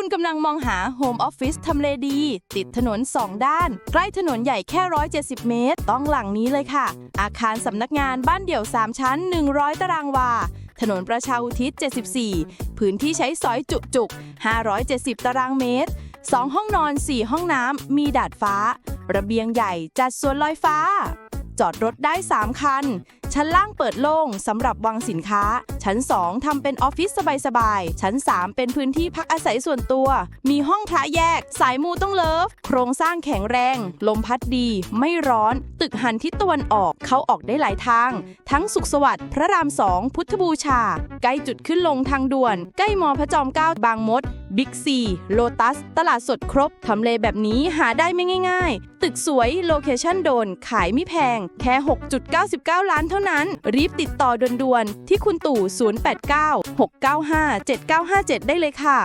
คุณกำลังมองหาโฮมออฟฟิศทำเลดี ติดถนน 2 ด้าน ใกล้ถนนใหญ่แค่ 170 เมตร ต้องหลังนี้เลยค่ะ อาคารสำนักงานบ้านเดี่ยว 3 ชั้น 100 ตารางวา ถนนประชาอุทิศ 74 พื้นที่ใช้สอยจุจุก570 ตารางเมตร 2 ห้องนอน 4 ห้องน้ำ มีดาดฟ้า ระเบียงใหญ่จัดสวนลอยฟ้า จอดรถได้ 3 คัน ชั้นล่างเปิดโล่งสำหรับวางสินค้า ชั้น 2ทำเป็นออฟฟิศสบายๆ ชั้น 3 เป็นพื้นที่พักอาศัยส่วนตัว มีห้องพระแยก สายมูต้องเลิฟ โครงสร้างแข็งแรง ลมพัดดี ไม่ร้อน ตึกหันทิศตะวันออก เข้าออกได้หลายทาง ทั้งสุขสวัสดิ์พระรามสองพุทธบูชา ใกล้จุดขึ้นลงทางด่วน ใกล้มอพระจอมเกล้าบางมด บิ๊กซีโลตัส ตลาดสดครบ ทำเลแบบนี้หาได้ไม่ง่าย ๆ ตึกสวย โลเคชั่นโดน ขายไม่แพง แค่ 6.99 ล้านเท่านั้น รีบติดต่อด่วนๆ ที่คุณตู่ 089 695 7957 ได้เลยค่ะ